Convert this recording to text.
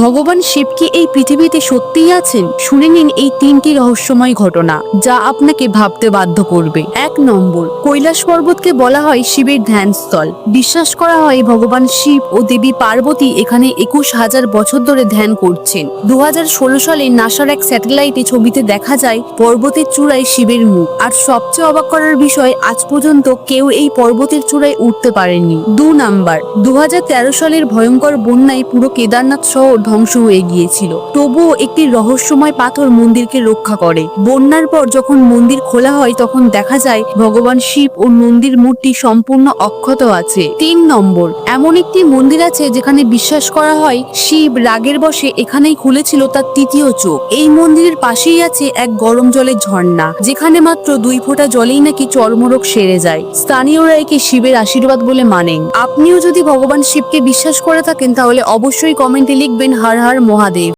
ভগবান শিব কি এই পৃথিবীতে সত্যিই আছেন? শুনে নিন এই তিনটি রহস্যময় ঘটনা, যা আপনাকে ভাবতে বাধ্য করবে। এক নম্বর, কৈলাস পর্বতকে বলা হয় শিবের ধ্যানস্থল। বিশ্বাস করা হয় ভগবান শিব ও দেবী পার্বতী এখানে একুশ হাজার বছর ধরে ধ্যান করছেন। দু হাজার ষোলো সালে নাসার এক স্যাটেলাইটে ছবিতে দেখা যায়, পর্বতের চূড়ায় শিবের মুখ। আর সবচেয়ে অবাক করার বিষয়, আজ পর্যন্ত কেউ এই পর্বতের চূড়ায় উঠতে পারেনি দু নাম্বার দু হাজার তেরো সালের ভয়ঙ্কর বন্যায় পুরো কেদারনাথ শহর ধ্বংস হয়ে গিয়েছিল। তবুও একটি রহস্যময় পাথর মন্দিরকে রক্ষা করে। বন্যার পর যখন মন্দির খোলা হয়, তখন দেখা যায় ভগবান শিব ও নন্দীর মূর্তি সম্পূর্ণ অক্ষত আছে। তিন নম্বর, এমন একটি মন্দির আছে যেখানে বিশ্বাস করা হয় শিব রাগের বসে এখানেই খুলেছিল তার তৃতীয় চোখ। এই মন্দিরের পাশেই আছে এক গরম জলের ঝর্ণা, যেখানে মাত্র দুই ফোঁটা জলেই নাকি চর্মরোগ সেরে যায়। স্থানীয়রা একে শিবের আশীর্বাদ বলে মানেন। আপনিও যদি ভগবান শিবকে বিশ্বাস করে থাকেন, তাহলে অবশ্যই কমেন্টে লিখবেন হর হর মহাদেব।